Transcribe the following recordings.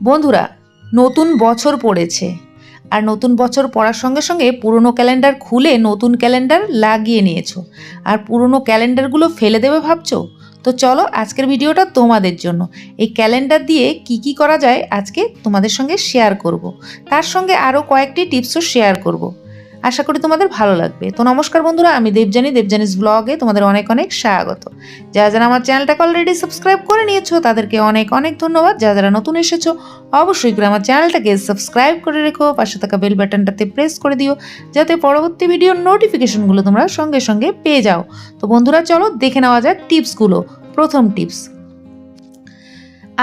বন্ধুরা, নতুন বছর পড়েছে আর নতুন বছর পড়ার সঙ্গে সঙ্গে পুরনো ক্যালেন্ডার খুলে নতুন ক্যালেন্ডার লাগিয়ে নিয়েছো আর পুরনো ক্যালেন্ডারগুলো ফেলে দেবে ভাবছ তো চলো আজকের ভিডিওটা তোমাদের জন্য এই ক্যালেন্ডার দিয়ে কি কি করা যায় আজকে তোমাদের সঙ্গে শেয়ার করব। তার সঙ্গে আরও কয়েকটি টিপসও শেয়ার করব। আশা করি তোমাদের ভালো লাগবে। তো নমস্কার বন্ধুরা, আমি দেবজানি দেবজানিস ব্লগে তোমাদের অনেক অনেক স্বাগত। যারা যারা আমার চ্যানেলটাকে অলরেডি সাবস্ক্রাইব করে নিয়েছো, তাদেরকে অনেক অনেক ধন্যবাদ। যারা যারা নতুন এসেছ, অবশ্যই করে আমার চ্যানেলটাকে সাবস্ক্রাইব করে রেখো, পাশে থাকা বেল বাটনটাতে প্রেস করে দিও, যাতে পরবর্তী ভিডিওর নোটিফিকেশনগুলো তোমরা সঙ্গে সঙ্গে পেয়ে যাও। তো বন্ধুরা, চলো দেখে নেওয়া যাক টিপসগুলো প্রথম টিপস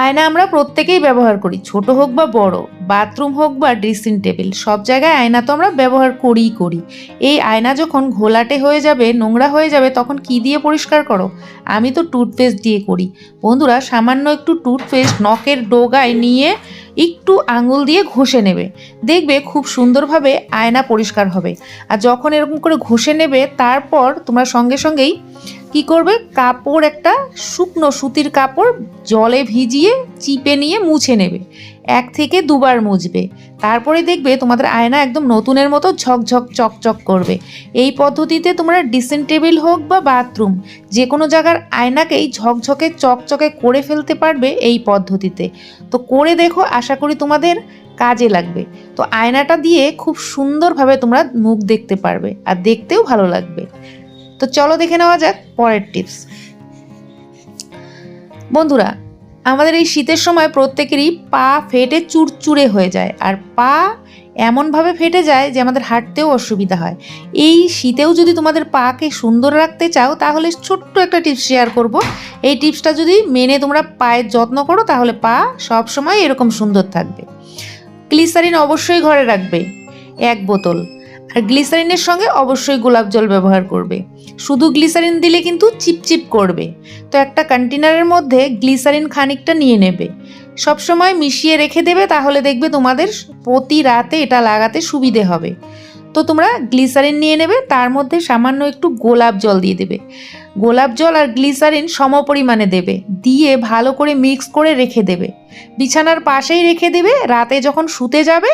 আয়না আমরা প্রত্যেকেই ব্যবহার করি, ছোট হোক বা বড় বাথরুম হোক বা ড্রেসিং টেবিল সব জায়গায় আয়না তো আমরা ব্যবহার করিই করি। এই আয়না যখন ঘোলাটে হয়ে যাবে, নোংরা হয়ে যাবে, তখন কি দিয়ে পরিষ্কার করো? আমি তো টুথপেস্ট দিয়ে করি। বন্ধুরা, সামান্য একটু টুথপেস্ট নখের ডোগায় নিয়ে একটু আঙুল দিয়ে ঘষে নেবে। দেখবে খুব সুন্দরভাবে আয়না পরিষ্কার হবে। আর যখন এরকম করে ঘষে নেবে, তারপর তোমরা সঙ্গে সঙ্গেই কি করবে? কাপড় একটা শুকনো সুতির কাপড় জলে ভিজিয়ে, চিপে নিয়ে মুছে নেবে। এক থেকে দুবার মুছবে। তারপরে দেখবে তোমাদের আয়না একদম নতুনের মতো ঝকঝক, চকচক করবে। এই পদ্ধতিতে তোমরা ড্রেসিং টেবিল হোক বা বাথরুম যে কোনো জায়গার আয়নাকেই ঝকঝকে, চকচকে করে ফেলতে পারবে এই পদ্ধতিতে। তো করে দেখো, আশা করি তোমাদের কাজে লাগবে। তো আয়নাটা দিয়ে খুব সুন্দরভাবে তোমরা মুখ দেখতে পারবে, আর দেখতেও ভালো লাগবে। তো চলো দেখে নেওয়া যাক পরের টিপস বন্ধুরা, আমাদের এই শীতের সময় প্রত্যেকেরই পা ফেটে চুরচুরে হয়ে যায় আর পা এমনভাবে ফেটে যায় যে আমাদের হাঁটতেও অসুবিধা হয়। এই শীতেও যদি তোমাদের পাকে সুন্দর রাখতে চাও, তাহলে ছোট্ট একটা টিপস শেয়ার করব। এই টিপসটা যদি মেনে তোমরা পায়ের যত্ন করো, তাহলে পা সব সময় এরকম সুন্দর থাকবে। গ্লিসারিন অবশ্যই ঘরে রাখবে। এক বোতল। আর গ্লিসারিনের সঙ্গে অবশ্যই গোলাপ জল ব্যবহার করবে। শুধু গ্লিসারিন দিলে কিন্তু চিপচিপ করবে। তো একটা কন্টেনারের মধ্যে গ্লিসারিন খানিকটা নিয়ে নেবে। সবসময় মিশিয়ে রেখে দেবে, তাহলে দেখবে তোমাদের প্রতি রাতে এটা লাগাতে সুবিধে হবে। তো তোমরা গ্লিসারিন নিয়ে নেবে, তার মধ্যে সামান্য একটু গোলাপ জল দিয়ে দেবে। গোলাপ জল আর গ্লিসারিন সমপরিমাণে দেবে। দিয়ে ভালো করে মিক্স করে রেখে দেবে। বিছানার পাশেই রেখে দেবে, রাতে যখন শুতে যাবে,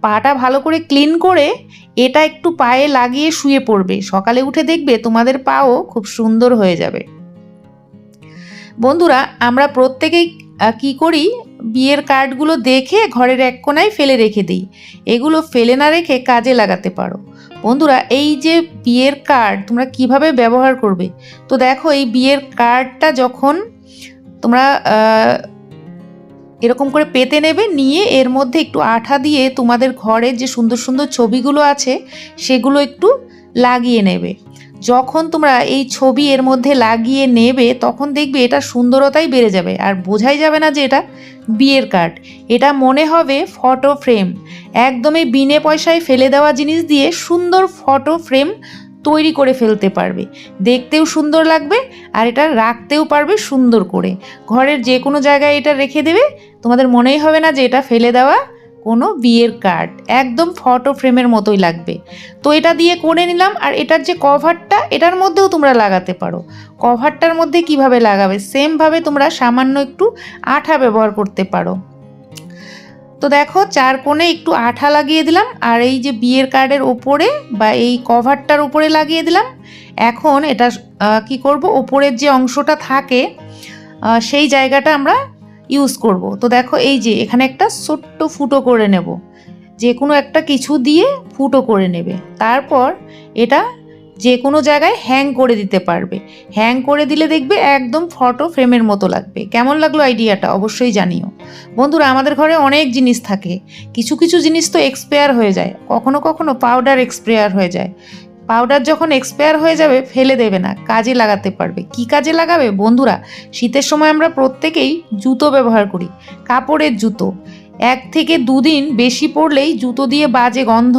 পাটা ভালো করে ক্লিন করে এটা একটু পায়ে লাগিয়ে শুয়ে পড়বে। সকালে উঠে দেখবে তোমাদের পাও খুব সুন্দর হয়ে যাবে। বন্ধুরা, আমরা প্রত্যেকেই কি করি, বিয়ের কার্ডগুলো দেখে ঘরের এক কোনায় ফেলে রেখে দিই। এগুলো ফেলে না রেখে কাজে লাগাতে পারো। বন্ধুরা, এই যে বিয়ের কার্ড, তোমরা কীভাবে ব্যবহার করবে? তো দেখো, এই বিয়ের কার্ডটা যখন তোমরা এরকম করে পেতে নেবে, নিয়ে এর মধ্যে একটু আঠা দিয়ে তোমাদের ঘরের যে সুন্দর সুন্দর ছবিগুলো আছে, সেগুলো একটু লাগিয়ে নেবে। যখন তোমরা এই ছবি এর মধ্যে লাগিয়ে নেবে, তখন দেখবে এটা সুন্দরতাই বেড়ে যাবে। আর বোঝাই যাবে না যে এটা বিয়ের কার্ড এটা মনে হবে ফটো ফ্রেম একদমই বিনে পয়সায় ফেলে দেওয়া জিনিস দিয়ে সুন্দর ফটো ফ্রেম তৈরি করে ফেলতে পারবে। দেখতেও সুন্দর লাগবে আর এটা রাখতেও পারবে সুন্দর করে। ঘরের যে কোনো জায়গায় এটা রেখে দেবে। তোমাদের মনেই হবে না যে এটা ফেলে দেওয়া কোনো বিয়ের কার্ড। একদম ফটো ফ্রেমের মতোই লাগবে। তো এটা দিয়ে করে নিলাম আর এটার যে কভারটা এটার মধ্যেও তোমরা লাগাতে পারো। কভারটার মধ্যে কীভাবে লাগাবে? সেমভাবে তোমরা সামান্য একটু আঠা ব্যবহার করতে পারো। তো দেখো চার কোণে একটু আঠা লাগিয়ে দিলাম, আর এই যে বিয়ের কার্ডের ওপরে বা এই কভারটার উপরে লাগিয়ে দিলাম। এখন এটা কি করব? ওপরের যে অংশটা থাকে সেই জায়গাটা আমরা ইউজ করব। তো দেখো এই যে এখানে একটা ছোট্ট ফুটো করে নেব। যে কোনো একটা কিছু দিয়ে ফুটো করে নেবে। তারপর এটা যে কোনো জায়গায় হ্যাং করে দিতে পারবে। হ্যাং করে দিলে দেখবে একদম ফটো ফ্রেমের মতো লাগবে। কেমন লাগল আইডিয়াটা অবশ্যই জানিও। বন্ধুরা, আমাদের ঘরে অনেক জিনিস থাকে। কিছু কিছু জিনিস তো এক্সপায়ার হয়ে যায়। কখনো কখনো পাউডার এক্সপায়ার হয়ে যায়। পাউডার যখন এক্সপায়ার হয়ে যাবে, ফেলে দেবে না। কাজে লাগাতে পারবে। কি কাজে লাগাবে? বন্ধুরা, শীতের সময় আমরা প্রত্যেকেই জুতো ব্যবহার করি। কাপড়ের জুতো। এক থেকে দুদিন বেশি পড়লেই জুতো দিয়ে বাজে গন্ধ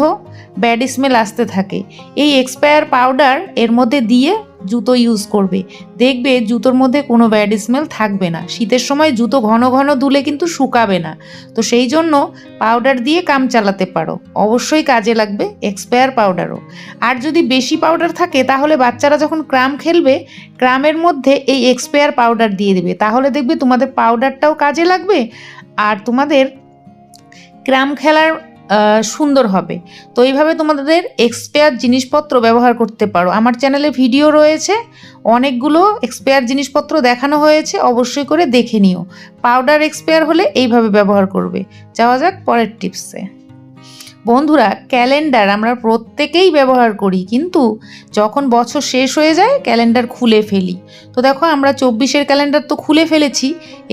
ব্যাড স্মেল আসতে থাকে। এই এক্সপায়ার পাউডার এর মধ্যে দিয়ে জুতো ইউজ করবে। দেখবে জুতোর মধ্যে কোনো ব্যাড স্মেল থাকবে না। শীতের সময় জুতো ঘন ঘন ধুলে কিন্তু শুকাবে না। তো সেই জন্য পাউডার দিয়ে কাম চালাতে পারো। অবশ্যই কাজে লাগবে এক্সপায়ার পাউডারও আর যদি বেশি পাউডার থাকে, তাহলে বাচ্চারা যখন ক্রাম খেলবে, ক্রামের মধ্যে এই এক্সপায়ার পাউডার দিয়ে দেবে। তাহলে দেখবে তোমাদের পাউডারটাও কাজে লাগবে, আর তোমাদের ক্রাম খেলার সুন্দর হবে। তো এইভাবে তোমাদের এক্সপায়ার জিনিসপত্র ব্যবহার করতে পারো। আমার চ্যানেলে ভিডিও রয়েছে, অনেকগুলো এক্সপায়ার জিনিসপত্র দেখানো হয়েছে, অবশ্যই করে দেখে নিও। পাউডার এক্সপায়ার হলে এইভাবে ব্যবহার করবে। যাওয়া যাক পরের টিপসে বন্ধুরা, ক্যালেন্ডার আমরা প্রত্যেকেই ব্যবহার করি, কিন্তু যখন বছর শেষ হয়ে যায়, ক্যালেন্ডার খুলে ফেলি। তো দেখো, আমরা চব্বিশের ক্যালেন্ডার তো খুলে ফেলেছি,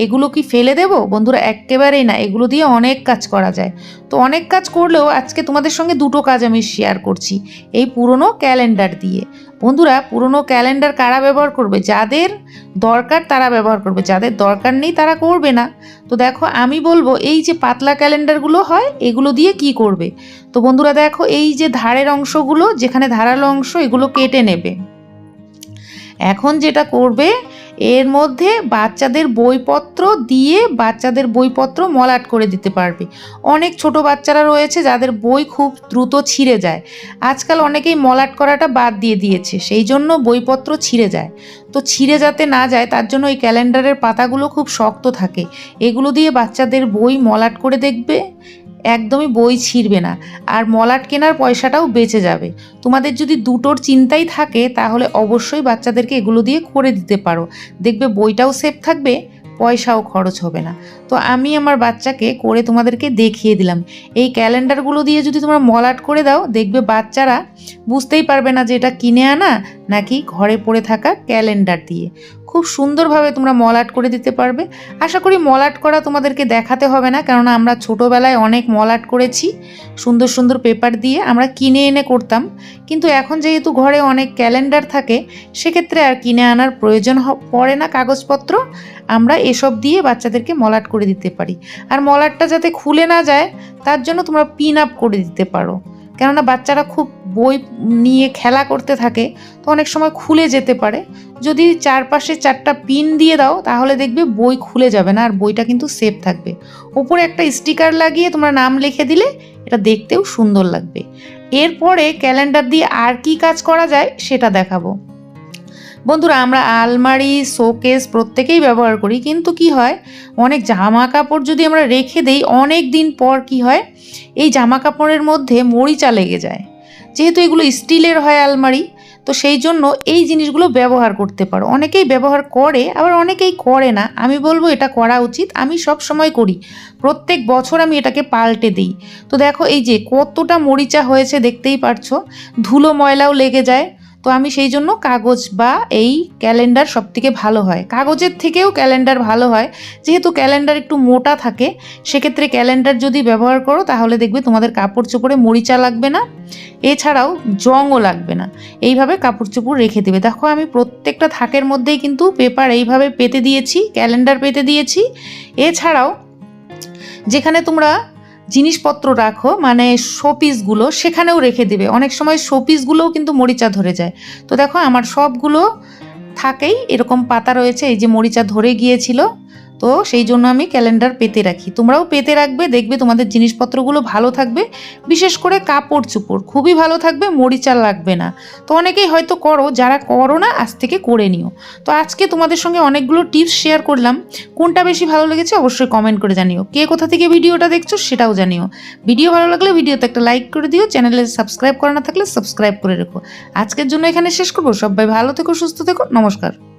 এগুলো কি ফেলে দেব? বন্ধুরা, একেবারেই না, এগুলো দিয়ে অনেক কাজ করা যায়। তো অনেক কাজ করলেও আজকে তোমাদের সঙ্গে দুটো কাজ আমি শেয়ার করছি, এই পুরনো ক্যালেন্ডার দিয়ে। বন্ধুরা, পুরনো ক্যালেন্ডার কারা ব্যবহার করবে? যাদের দরকার তারা ব্যবহার করবে, যাদের দরকার নেই তারা করবে না। তো দেখো, আমি বলব, এই যে পাতলা ক্যালেন্ডারগুলো হয়, এগুলো দিয়ে কি করবে? তো বন্ধুরা দেখো, এই যে ধারের অংশগুলো, যেখানে ধারালো অংশ, এগুলো কেটে নেবে। এখন যেটা করবে, এর মধ্যে বাচ্চাদের বইপত্র দিয়ে বাচ্চাদের বইপত্র মলাট করে দিতে পারবে। অনেক ছোট বাচ্চারা রয়েছে, যাদের বই খুব দ্রুত ছিঁড়ে যায়। আজকাল অনেকেই মলাট করাটা বাদ দিয়ে দিয়েছে, সেই জন্য বইপত্র ছিঁড়ে যায়। তো ছিঁড়ে যাতে না যায়, তার জন্য এই ক্যালেন্ডারের পাতাগুলো খুব শক্ত থাকে। এগুলো দিয়ে বাচ্চাদের বই মলাট করে দেখবে। একদমই বই ছিঁড়বে না। আর মলাট কেনার পয়সাটাও বেঁচে যাবে। তোমাদের যদি দুটোর চিন্তাই থাকে, তাহলে অবশ্যই বাচ্চাদেরকে এগুলো দিয়ে করে দিতে পারো। দেখবে বইটাও সেফ থাকবে, পয়সাও খরচ হবে না। তো আমি আমার বাচ্চাকে করে তোমাদেরকে দেখিয়ে দিলাম। এই ক্যালেন্ডারগুলো দিয়ে যদি তোমরা মলাট করে দাও, দেখবে বাচ্চারা বুঝতেই পারবে না যে এটা কিনে আনা নাকি ঘরে পড়ে থাকা ক্যালেন্ডার দিয়ে। খুব সুন্দরভাবে তোমরা মলাট করে দিতে পারবে। আশা করি মলাট করা তোমাদেরকে দেখাতে হবে না, কেননা আমরা ছোটোবেলায় অনেক মলাট করেছি, সুন্দর সুন্দর পেপার দিয়ে আমরা কিনে এনে করতাম। কিন্তু এখন যেহেতু ঘরে অনেক ক্যালেন্ডার থাকে, সেক্ষেত্রে আর কিনে আনার প্রয়োজন পড়ে না কাগজপত্র, আমরা এসব দিয়ে বাচ্চাদেরকে মলাট করে দিতে পারি। আর মলাটটা যাতে খুলে না যায়, তার জন্য তোমরা পিন আপ করে দিতে পারো। কেননা বাচ্চারা খুব বই নিয়ে খেলা করতে থাকে, তো অনেক সময় খুলে যেতে পারে। যদি চারপাশে চারটা পিন দিয়ে দাও, তাহলে দেখবে বই খুলে যাবে না, আর বইটা কিন্তু সেফ থাকবে। ওপরে একটা স্টিকার লাগিয়ে তোমরা নাম লিখে দিলে, এটা দেখতেও সুন্দর লাগবে। এরপরে ক্যালেন্ডার দিয়ে আর কি কাজ করা যায়, সেটা দেখাবো। বন্ধুরা, আমরা আলমারি, শোকেস প্রত্যেকেই ব্যবহার করি, কিন্তু কি হয়? অনেক জামা কাপড় যদি আমরা রেখে দেই, অনেক দিন পর কি হয়? এই জামা কাপড়ের মধ্যে মরিচা লেগে যায়। যেহেতু এগুলো স্টিলের হয় আলমারি, তো সেই জন্য এই জিনিসগুলো ব্যবহার করতে পারো। অনেকেই ব্যবহার করে, আবার অনেকেই করে না। আমি বলব, এটা করা উচিত। আমি সব সময় করি। প্রত্যেক বছর আমি এটাকে পাল্টে দিই। তো দেখো, এই যে কতটা মরিচা হয়েছে, দেখতেই পারছ। ধুলো ময়লাও লেগে যায়। তো আমি সেই জন্য কাগজ বা এই ক্যালেন্ডার সব থেকে ভালো হয়। কাগজের থেকেও ক্যালেন্ডার ভালো হয়। যেহেতু ক্যালেন্ডার একটু মোটা থাকে, সেক্ষেত্রে ক্যালেন্ডার যদি ব্যবহার করো, তাহলে দেখবে তোমাদের কাপড় চোপড়ে মরিচা লাগবে না, এছাড়াও জংও লাগবে না। এইভাবে কাপড় চোপড় রেখে দেবে। দেখো আমি প্রত্যেকটা থাকের মধ্যেই কিন্তু পেপার এইভাবে পেতে দিয়েছি, ক্যালেন্ডার পেতে দিয়েছি। এছাড়াও যেখানে তোমরা জিনিসপত্র রাখো মানে শোপিসগুলো সেখানেও রেখে দেবে। অনেক সময় শোপিসগুলোও কিন্তু মরিচা ধরে যায়। তো দেখো, আমার সবগুলো থাকেই, এরকম পাতা রয়েছে, এই যে মরিচা ধরে গিয়েছিল। তো সেই জন্য আমি ক্যালেন্ডার পেতে রাখি। তোমরাও পেতে রাখবে, দেখবে তোমাদের জিনিসপত্রগুলো ভালো থাকবে, বিশেষ করে কাপড় চোপড়। খুবই ভালো থাকবে, মরিচা লাগবে না। তো অনেকেই হয়তো করো, যারা করো না, আজ থেকে করে নিও। তো আজকে তোমাদের সঙ্গে অনেকগুলো টিপস শেয়ার করলাম। কোনটা বেশি ভালো লেগেছে অবশ্যই কমেন্ট করে জানিও। কে কোথা থেকে ভিডিওটা দেখছ সেটাও জানিও। ভিডিও ভালো লাগলে ভিডিওতে একটা লাইক করে দিও। চ্যানেলে সাবস্ক্রাইব করা না থাকলে সাবস্ক্রাইব করে রেখো। আজকের জন্য এখানে শেষ করব। সবাই ভালো থেকো, সুস্থ থেকো। নমস্কার।